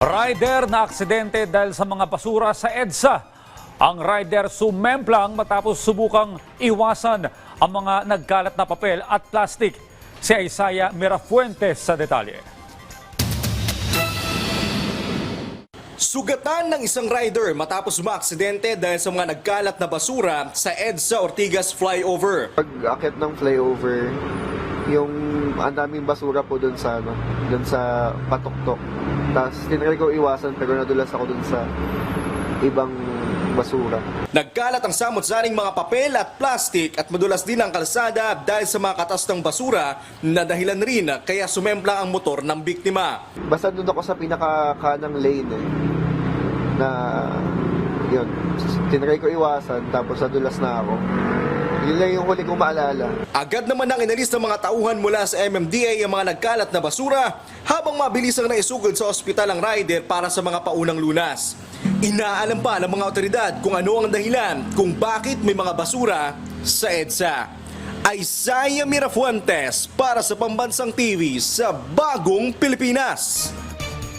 Rider na aksidente dahil sa mga basura sa EDSA. Ang rider sumemplang matapos subukang iwasan ang mga nagkalat na papel at plastik. Si Isaiah Mirafuentes sa detalye. Sugatan ng isang rider matapos maaksidente dahil sa mga nagkalat na basura sa EDSA Ortigas flyover. pag akit ng flyover, yung ang daming basura po doon sa ano, doon sa patuktok. Tapos tinry ko iwasan pero nadulas ako doon sa ibang basura. Nagkalat ang samot-saring mga papel at plastik at madulas din ang kalsada dahil sa mga katas ng basura na dahilan rin kaya sumemplang ang motor ng biktima. Basta doon ako sa pinaka-kanang lane eh, na yun, tinry ko iwasan tapos nadulas na ako. Yun lang yung huli kong maalala. Agad naman nang inalis ng mga tauhan mula sa MMDA ang mga nagkalat na basura habang mabilis ang naisugod sa ospital ang rider para sa mga paunang lunas. Inaalam pa ng mga otoridad kung ano ang dahilan kung bakit may mga basura sa EDSA. Isaiah Mirafuentes para sa Pambansang TV sa Bagong Pilipinas.